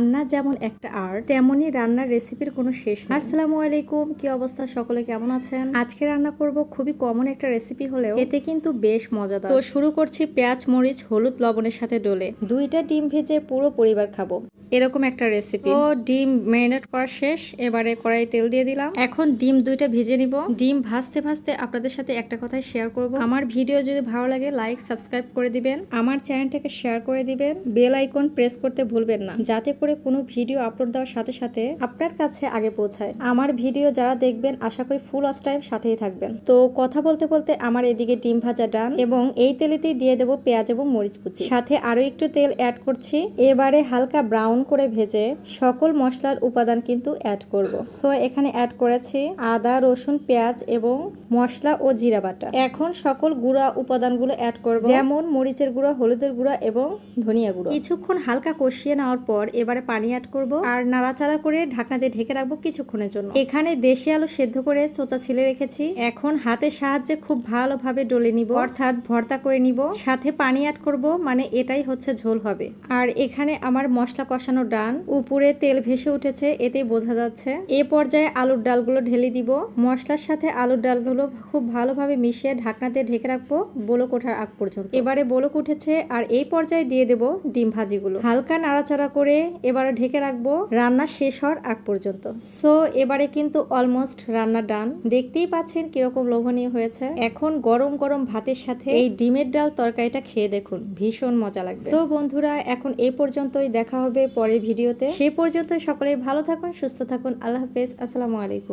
রান্না যেমন একটা আর্ট তেমনই রান্নার রেসিপির কোনো শেষ আসসালামু আলাইকুম, কি অবস্থা? সকলে কেমন আছেন? আজকে রান্না করব খুবই কমন একটা রেসিপি হলেও এতে কিন্তু বেশ মজাদার। তো শুরু করছি পেঁয়াজ, মরিচ, হলুদ, লবণের সাথে ডলে। দুইটা ডিম ভেজে পুরো পরিবার খাব। এরকম একটা রেসিপি ও ডিম ম্যারিনেট করা শেষ এবারে কড়াই তেল দিয়ে দিলাম। এখন ডিম দুইটা ভেজে নিব। ডিম ভাজতে ভাজতে আপনাদের সাথে একটা কথাই শেয়ার করব। আমার ভিডিও যদি ভালো লাগে লাইক সাবস্ক্রাইব করে দিবেন। আমার চ্যানেলটাকে শেয়ার করে দিবেন। বেল আইকন প্রেস করতে ভুলবেন না। যাতে করে কোনো ভিডিও আপলোড দেওয়ার সাথে সাথে আপনার কাছে আগে পৌঁছায়। আমার ভিডিও যারা দেখবেন আশা করি ফুল অস টাইম সাথেই থাকবেন। তো কথা বলতে বলতে আমার এদিকে ডিম ভাজা ডান এবং এই তেলেতেই দিয়ে দেবো পেঁয়াজ এবং মরিচ কুচি। সাথে আরও একটু তেল অ্যাড করছি। এবারে হালকা ব্রাউন করে ভেজে সকল মশলার উপাদান কিন্তু অ্যাড করব। সো এখানে অ্যাড করেছি আদা, রসুন, পেঁয়াজ এবং মশলা ও জিরা বাটা। এখন সকল গুঁড়া উপাদানগুলো অ্যাড করব। যেমন মরিচের গুঁড়া, হলুদের গুঁড়া এবং ধনিয়া গুঁড়ো। কিছুক্ষণ হালকা কষিয়ে নেওয়ার পর এবারে পানি অ্যাড করব আর নাড়াচাড়া করে ঢাকনা দিয়ে ঢেকে রাখব কিছুক্ষণের জন্য। এখানে দেশি আলু সেদ্ধ করে চোচা ছিলে রেখেছি। এখন হাতের সাহায্যে খুব ভালোভাবে ডলে নিব, অর্থাৎ ভর্তা করে নিব। সাথে পানি অ্যাড করব মানে এটাই হচ্ছে ঝোল হবে। আর এখানে আমার মশলা কষানো ডান উপরে তেল ভেসে উঠেছে, এতেই বোঝা যাচ্ছে। এ পর্যায়ে আলুর ডালগুলো ঢেলে দিব। মশলার সাথে আলুর ডালগুলো খুব ভালোভাবে মিশিয়ে ঢাকনা দিয়ে ঢেকে রাখব বোলক ওঠার আগ পর্যন্ত। এবারে বোলক উঠেছে, আর এই পর্যায়ে দিয়ে দেব ডিম ভাজিগুলো। হালকা নাড়াচাড়া করে এবারে ঢেকে রাখব, রান্না শেষ হওয়ার আগ পর্যন্ত। সো, এবারে কিন্তু অলমোস্ট রান্না ডান। দেখতেই পাচ্ছেন কীরকম লোভনীয় হয়েছে। এখন গরম গরম ভাতের সাথে এই ডিমের ডাল তরকারিটা খেয়ে দেখুন, ভীষণ মজা লাগবে। সো, বন্ধুরা, এখন এই পর্যন্তই। দেখা হবে পরের ভিডিওতে। সে পর্যন্ত সকলে ভালো থাকুন সুস্থ থাকুন। আল্লাহ হাফেজ। আসসালামু আলাইকুম।